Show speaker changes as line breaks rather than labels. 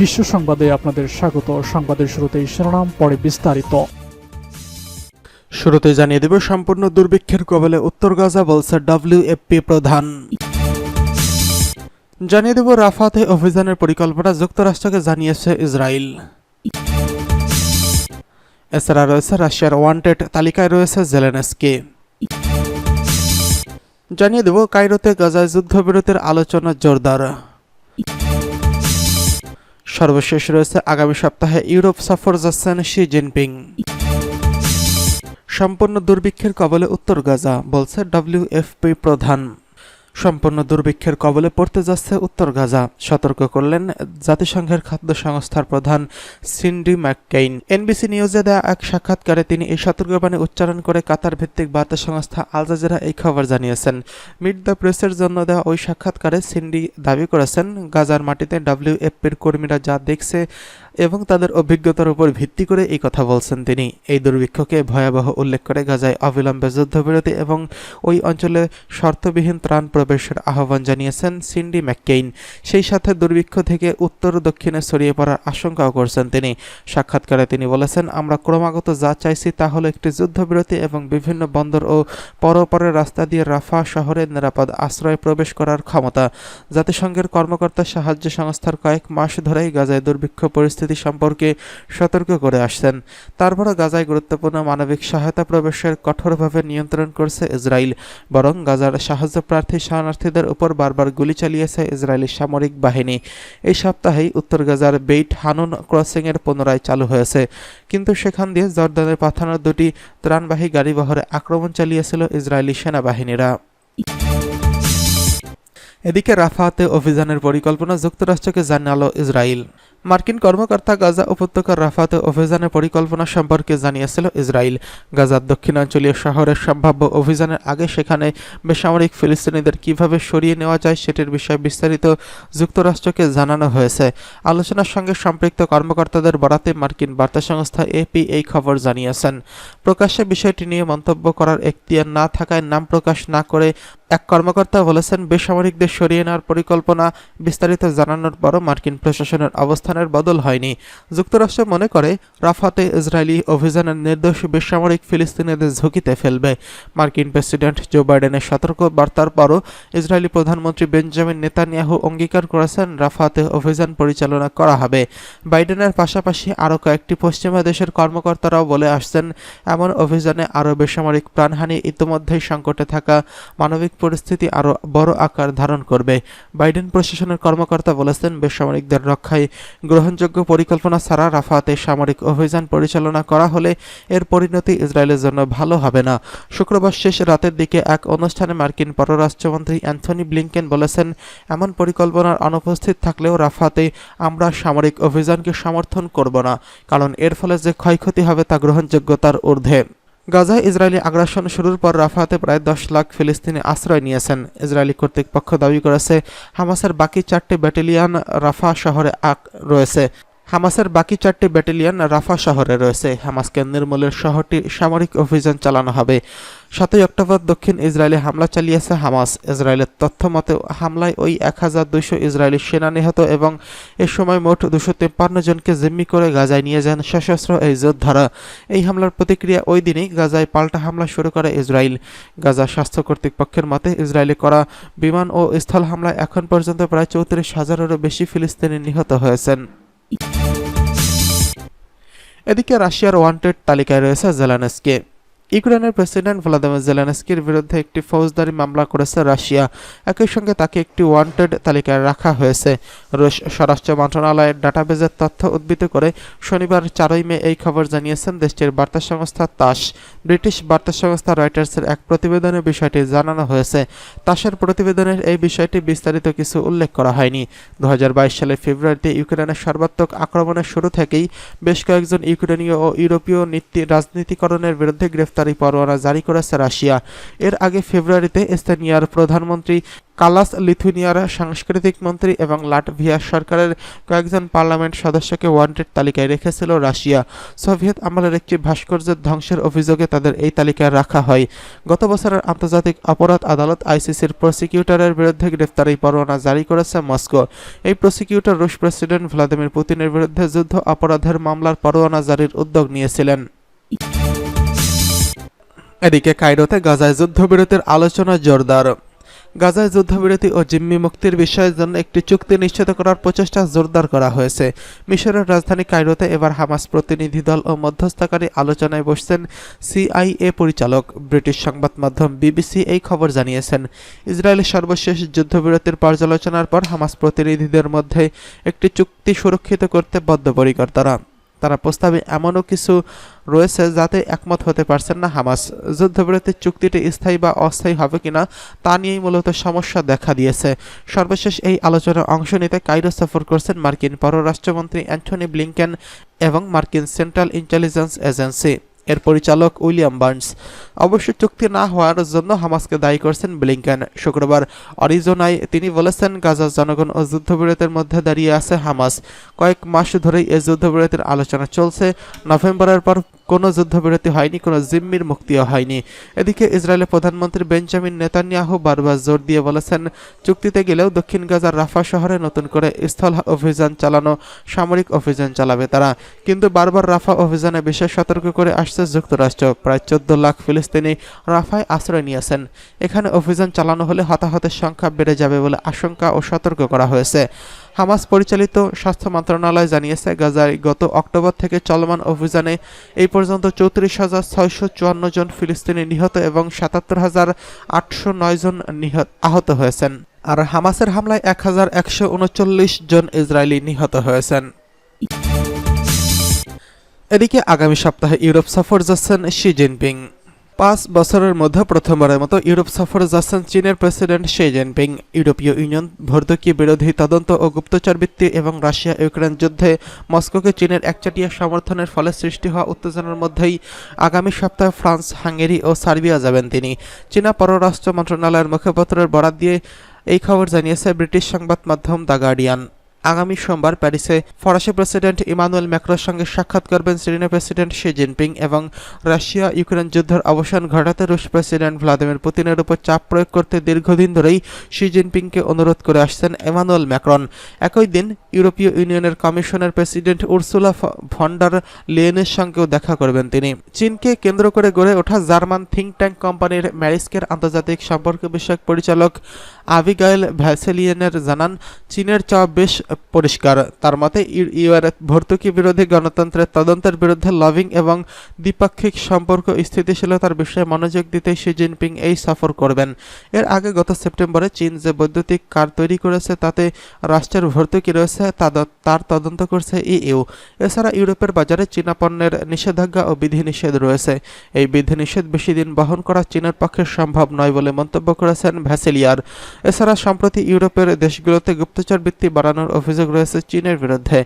বিশ্ব সংবাদে আপনাদের স্বাগত। সংবাদের শুরুতেই শিরোনাম, পরে বিস্তারিত।
শুরুতে জানিয়ে দেব সম্পূর্ণ দুর্ভিক্ষের কবলে উত্তর গাজা বলছে ডব্লিউএফপি প্রধান। জানিয়ে দেব রাফাতে অভিযানের পরিকল্পনা যুক্তরাষ্ট্রকে জানিয়েছে ইসরায়েল। এছাড়া রয়েছে রাশিয়ার ওয়ান্টেড তালিকায় রয়েছে জেলেনস্কি। জানিয়ে দেব কায়রোতে গাজায় যুদ্ধবিরতির আলোচনা জোরদার। সর্বশেষ রয়েছে আগামী সপ্তাহে ইউরোপ সফর যাচ্ছেন শি জিনপিং। সম্পূর্ণ দুর্ভিক্ষের কবলে উত্তর গাজা, বলছে ডব্লিউএফপি প্রধান। সম্পূর্ণ দুর্ভিক্ষের কবলে পড়তে যাচ্ছে উত্তর গাজা। সতর্ক করলেন জাতিসংঘের খাদ্য সংস্থার প্রধান সিন্ডি ম্যাককেইন। এনবিসি নিউজে দেয়া এক সাক্ষাৎকারে তিনি এই সতর্কবাণী উচ্চারণ করে কাতার ভিত্তিক বার্তা সংস্থা আলজাজেরা এই খবর জানিয়েছেন। মিট দ্য প্রেসের জন্য দেওয়া ওই সাক্ষাৎকারে সিন্ডি দাবি করেছেন, গাজার মাটিতে ডব্লিউএফপির কর্মীরা যা দেখছে এবং তাদের অভিজ্ঞতার উপর ভিত্তি করে এই কথা বলছেন তিনি। এই দুর্ভিক্ষকে ভয়াবহ উল্লেখ করে গাজায় অবিলম্বে যুদ্ধবিরতি এবং ওই অঞ্চলে শর্তবিহীন ত্রাণ প্রবেশের আহ্বান জানিয়েছেন সিন্ডি ম্যাককেইন। সেই সাথে দুর্ভিক্ষ থেকে উত্তর দক্ষিণে ছড়িয়ে পড়ার আশঙ্কাও করছেন তিনি। সাক্ষাৎকারে তিনি বলেছেন, আমরা ক্রমাগত যা চাইছি তা হলো একটি যুদ্ধবিরতি এবং বিভিন্ন বন্দর ও পরপরের রাস্তা দিয়ে রাফা শহরে নিরাপদ আশ্রয়ে প্রবেশ করার ক্ষমতা। জাতিসংঘের কর্মকর্তা সাহায্য সংস্থার কয়েক মাস ধরেই গাজায় দুর্ভিক্ষ পরিস্থিতি সম্পর্কে সতর্ক করে আসছেন। তারপরও গাজায় গুরুত্বপূর্ণ মানবিক সহায়তা প্রবেশের কঠোরভাবে নিয়ন্ত্রণ করছে ইসরায়েল, বরং গাজার সাহায্য প্রার্থী শরণার্থীদের উপর বারবার গুলি চালিয়েছে ইসরায়েলি সামরিক বাহিনী। এই সপ্তাহেই উত্তর গাজার বেইট হানুন ক্রসিংয়ের পুনরায় চালু হয়েছে। কিন্তু সেখান দিয়ে জর্দানের পাঠানো দুটি ত্রাণবাহী গাড়িবহরে আক্রমণ চালিয়েছিল ইসরায়েলি সেনাবাহিনীরা। এদিকে অভিযানের পরিকল্পনা যুক্তরাষ্ট্রকে জানালো ইসরায়েল। মার্কিন কর্মকর্তা গাজা উপত্যকার রাফাতে অভিযানের পরিকল্পনা সম্পর্কে জানিয়েছিল ইসরায়েল। গাজার দক্ষিণাঞ্চলীয় শহরের সম্ভাব্য অভিযানের আগে সেখানে বেসামরিক ফিলিস্তিনিদের কীভাবে সরিয়ে নেওয়া যায় সেটির বিষয়ে বিস্তারিত যুক্তরাষ্ট্রকে জানানো হয়েছে। আলোচনার সঙ্গে সম্পৃক্ত কর্মকর্তাদের বরাতে মার্কিন বার্তা সংস্থা এপি এই খবর জানিয়েছেন। প্রকাশ্যে বিষয়টি নিয়ে মন্তব্য করার এখতিয়ার না থাকায় নাম প্রকাশ না করে এক কর্মকর্তা বলেছেন, বেসামরিকদের সরিয়ে নেওয়ার পরিকল্পনা বিস্তারিত জানানোর পরও মার্কিন প্রশাসনের অবস্থানের বদল হয়নি। যুক্তরাষ্ট্র মনে করে রাফাতে ইসরায়েলি অভিযানের নির্দোষ বেসামরিক ফিলিস্তিনিদের ঝুঁকিতে ফেলবে। মার্কিন প্রেসিডেন্ট জো বাইডেনের সতর্ক বার্তার পরও ইসরায়েলি প্রধানমন্ত্রী বেঞ্জামিন নেতানিয়াহু অঙ্গীকার করেছেন রাফাতে অভিযান পরিচালনা করা হবে। বাইডেনের পাশাপাশি আরও কয়েকটি পশ্চিমা দেশের কর্মকর্তারাও বলে আসছেন, এমন অভিযানে আরও বেসামরিক প্রাণহানি ইতিমধ্যেই সংকটে থাকা মানবিক পরিস্থিতি আরও বড় আকার ধারণ করবে। বাইডেন প্রশাসনের কর্মকর্তা বলেছেন, বেসামরিকদের রক্ষায় গ্রহণযোগ্য পরিকল্পনা ছাড়া রাফাতে সামরিক অভিযান পরিচালনা করা হলে এর পরিণতি ইসরায়েলের জন্য ভালো হবে না। শুক্রবার শেষ রাতের দিকে এক অনুষ্ঠানে মার্কিন পররাষ্ট্রমন্ত্রী অ্যান্থনি ব্লিংকেন বলেছেন, এমন পরিকল্পনার অনুপস্থিত থাকলেও রাফাতে আমরা সামরিক অভিযানকে সমর্থন করব না, কারণ এর ফলে যে ক্ষয়ক্ষতি হবে তা গ্রহণযোগ্যতার ঊর্ধ্বে। গাজায় ইসরায়েলি আগ্রাসন শুরুর পর রাফাতে প্রায় দশ লাখ ফিলিস্তিনি আশ্রয় নিয়েছেন। ইসরায়েলি কর্তৃপক্ষ দাবি করেছে, হামাসের বাকি চারটি ব্যাটালিয়ন রাফা শহরে রয়েছে। হামাসের বাকি চারটি ব্যাটালিয়ন রাফা শহরে রয়েছে। হামাসকে নির্মূলের শহরটি সামরিক অভিযান চালানো হবে। সাতই অক্টোবর দক্ষিণ ইসরায়েলে হামলা চালিয়েছে হামাস। ইসরায়েলের তথ্য মতে, হামলায় ওই এক হাজার দুইশো ইসরায়েলি সেনা নিহত এবং এ সময় মোট দুশো তেপ্পান্ন জনকে জিম্মি করে গাজায় নিয়ে যান সশস্ত্র এই যোদ্ধারা। এই হামলার প্রতিক্রিয়া ওই দিনই গাজায় পাল্টা হামলা শুরু করে ইসরায়েল। গাজা স্বাস্থ্য কর্তৃপক্ষের মতে, ইসরায়েলে করা বিমান ও স্থল হামলায় এখন পর্যন্ত প্রায় চৌত্রিশ হাজারেরও বেশি ফিলিস্তিনি নিহত হয়েছেন। এদিকে রাশিয়ার ওয়ান্টেড তালিকায় রয়েছে জেলানেসকে। ইউক্রেনের প্রেসিডেন্ট ভ্লাদিমির জেলেনস্কির বিরুদ্ধে একটি ফৌজদারি মামলা করেছে রাশিয়া। একই সঙ্গে তাকে একটি ওয়ান্টেড তালিকায় রাখা হয়েছে। রুশ স্বরাষ্ট্র মন্ত্রণালয়ের ডাটাবেজের তথ্য উদ্বৃত্ত করে শনিবার চারই মে এই খবর জানিয়েছেন দেশটির বার্তা সংস্থা তাস। ব্রিটিশ বার্তা সংস্থা রয়টার্সের এক প্রতিবেদনে বিষয়টি জানানো হয়েছে। তাসের প্রতিবেদনের এই বিষয়টি বিস্তারিত কিছু উল্লেখ করা হয়নি। দু সালের ফেব্রুয়ারিতে ইউক্রেনের সর্বাত্মক আক্রমণের শুরু থেকেই বেশ কয়েকজন ইউক্রেনীয় ও ইউরোপীয় নীতি, রাজনীতিকরণের বিরুদ্ধে গ্রেফতার গ্রেফতারি পরোয়ানা জারি করেছে রাশিয়া। এর আগে ফেব্রুয়ারিতে এস্তোনিয়ার প্রধানমন্ত্রী কালাস লিথুনিয়ার সাংস্কৃতিক মন্ত্রী এবং লাটভিয়া সরকারের কয়েকজন পার্লামেন্ট সদস্যকে ওয়ান্টেড তালিকায় রেখেছিল রাশিয়া। সোভিয়েত আমলের একটি ভাস্কর্যের ধ্বংসের অভিযোগে তাদের এই তালিকায় রাখা হয়। গত বছরের আন্তর্জাতিক অপরাধ আদালত আইসিসির প্রসিকিউটরের বিরুদ্ধে গ্রেফতারি পরোয়ানা জারি করেছে মস্কো। এই প্রসিকিউটর রুশ প্রেসিডেন্ট ভ্লাদিমির পুতিনের বিরুদ্ধে যুদ্ধ অপরাধের মামলার পরোয়ানা জারির উদ্যোগ নিয়েছিলেন। এদিকে কায়রোতে গাজায় যুদ্ধবিরতির আলোচনা জোরদার। গাজায় যুদ্ধবিরতি ও জিম্মি মুক্তির বিষয়ের জন্য একটি চুক্তি নিশ্চিত করার প্রচেষ্টা জোরদার করা হয়েছে। মিশরের রাজধানী কায়রোতে এবার হামাস প্রতিনিধি দল ও মধ্যস্থকারী আলোচনায় বসছেন সিআইএ পরিচালক। ব্রিটিশ সংবাদ মাধ্যম বিবিসি এই খবর জানিয়েছেন। ইসরায়েলের সর্বশেষ যুদ্ধবিরতির পর্যালোচনার পর হামাস প্রতিনিধিদের মধ্যে একটি চুক্তি সুরক্ষিত করতে বদ্ধপরিকর তারা। তারা প্রস্তাবে এমনও কিছু রয়েছে যাতে একমত হতে পারছেন না হামাস। যুদ্ধবিরতির চুক্তিটি স্থায়ী বা অস্থায়ী হবে কিনা তা নিয়েই মূলত সমস্যা দেখা দিয়েছে। সর্বশেষ এই আলোচনায় অংশ নিতে কাইরো সফর করছেন মার্কিন পররাষ্ট্রমন্ত্রী অ্যান্টনি ব্লিংকেন এবং মার্কিন সেন্ট্রাল ইন্টেলিজেন্স এজেন্সি। এর পরিচালক উইলিয়াম বার্নস। অবশ্য চুক্তি না হওয়ার জন্য হামাসকে দায়ী করছেন ব্লিংকেন। শুক্রবার অরিজোনায় তিনি বলেছেন গাজার জনগণ ও যুদ্ধবিরতির মধ্যে দাঁড়িয়ে আছে হামাস। কয়েক মাস ধরেই এই যুদ্ধবিরতির আলোচনা চলছে। নভেম্বরের পর কোনো যুদ্ধবিরতি হয়নি, কোনো জিম্মির মুক্তিও হয়নি। এদিকে ইসরায়েলের প্রধানমন্ত্রী বেঞ্জামিন নেতানিয়াহু বারবার জোর দিয়ে বলেছেন, চুক্তিতে গেলেও দক্ষিণ গাজার রাফা শহরে নতুন করে স্থল অভিযান চালানো, সামরিক অভিযান চালাবে তারা। কিন্তু বারবার রাফা অভিযানে বিশেষ সতর্ক করে আসছে যুক্তরাষ্ট্র। প্রায় চোদ্দ লাখ ফিলিস্তিনি রাফায় আশ্রয় নিয়েছেন। এখানে অভিযান চালানো হলে হতাহতের সংখ্যা বেড়ে যাবে বলে আশঙ্কা ও সতর্ক করা হয়েছে। হামাস পরিচালিত স্বাস্থ্য মন্ত্রণালয় জানিয়েছে, গাজায় গত অক্টোবর থেকে চলমান অভিযানে এই পর্যন্ত চৌত্রিশ হাজার ছয়শো চুয়ান্ন জন ফিলিস্তিনি নিহত এবং সাতাত্তর হাজার আটশো নয় জন নিহত, আহত হয়েছেন। আর হামাসের হামলায় এক হাজার একশো উনচল্লিশ জন ইসরায়েলি নিহত হয়েছেন। এদিকে আগামী সপ্তাহে ইউরোপ সফর যাচ্ছেন শি জিনপিং। পাঁচ বছরের মধ্যে প্রথমবারের মতো ইউরোপ সফরে যাচ্ছেন চীনের প্রেসিডেন্ট শি জিনপিং। ইউরোপীয় ইউনিয়ন ভর্তুকি বিরোধী তদন্ত ও গুপ্তচরবৃত্তি এবং রাশিয়া ইউক্রেন যুদ্ধে মস্কোকে চীনের একচাটিয়া সমর্থনের ফলে সৃষ্টি হওয়া উত্তেজনার মধ্যেই আগামী সপ্তাহে ফ্রান্স, হাঙ্গেরি ও সার্বিয়া যাবেন তিনি। চীনা পররাষ্ট্র মন্ত্রণালয়ের মুখপাত্রের বরাত দিয়ে এই খবর জানিয়েছে ব্রিটিশ সংবাদ মাধ্যম দ্য গার্ডিয়ান। আগামী সোমবার প্যারিসে ফরাসি প্রেসিডেন্ট ইমানুয়েল ম্যাক্রোর সঙ্গে সাক্ষাৎ করবেন চীনের প্রেসিডেন্ট শি জিনপিং এবং রাশিয়া ইউক্রেন যুদ্ধের অবসান ঘটাতে রুশ প্রেসিডেন্ট ভ্লাদিমির পুতিনের উপর চাপ প্রয়োগ করতে দীর্ঘদিন ধরেই শি জিনপিংকে অনুরোধ করে আসছেন ইমানুয়েল ম্যাক্রন। একই দিন ইউরোপীয় ইউনিয়নের কমিশনের প্রেসিডেন্ট উর্সুলা ভন্ডার লেয়েনের সঙ্গেও দেখা করবেন তিনি। চীনকে কেন্দ্র করে গড়ে ওঠা জার্মান থিঙ্ক ট্যাঙ্ক কোম্পানির ম্যারিস্কের আন্তর্জাতিক সম্পর্ক বিষয়ক পরিচালক আভিগাইল ভ্যাসেলিয়েনের জানান, চীনের চাওয়া বেশ পরিষ্কার। তার মতে ইউ- ইউআর ভর্তুকি বিরোধী গণতন্ত্রের তদন্তের বিরুদ্ধে লবিং এবং দ্বিপাক্ষিক সম্পর্ক, স্থিতিশীলতার বিষয়ে মনোযোগ দিতে শি জিনপিং এই সফর করবেন। এর আগে গত সেপ্টেম্বরে চীন যে বৈদ্যুতিক কার তৈরি করেছে, তাতে রাষ্ট্রের ভর্তুকি রয়েছে তার তদন্ত করছে ইইউ। এছাড়া ইউরোপের বাজারে চীনা পণ্যের নিষেধাজ্ঞা ও বিধিনিষেধ রয়েছে। এই বিধিনিষেধ বেশি দিন বহন করা চীনের পক্ষে সম্ভব নয় বলে মন্তব্য করেছেন ভ্যাসেলিয়ার। এছাড়া, সম্প্রতি ইউরোপের দেশগুলোতে গুপ্তচর বৃত্তি বাড়ানোর অভিযোগ রয়েছে চীনের বিরুদ্ধে।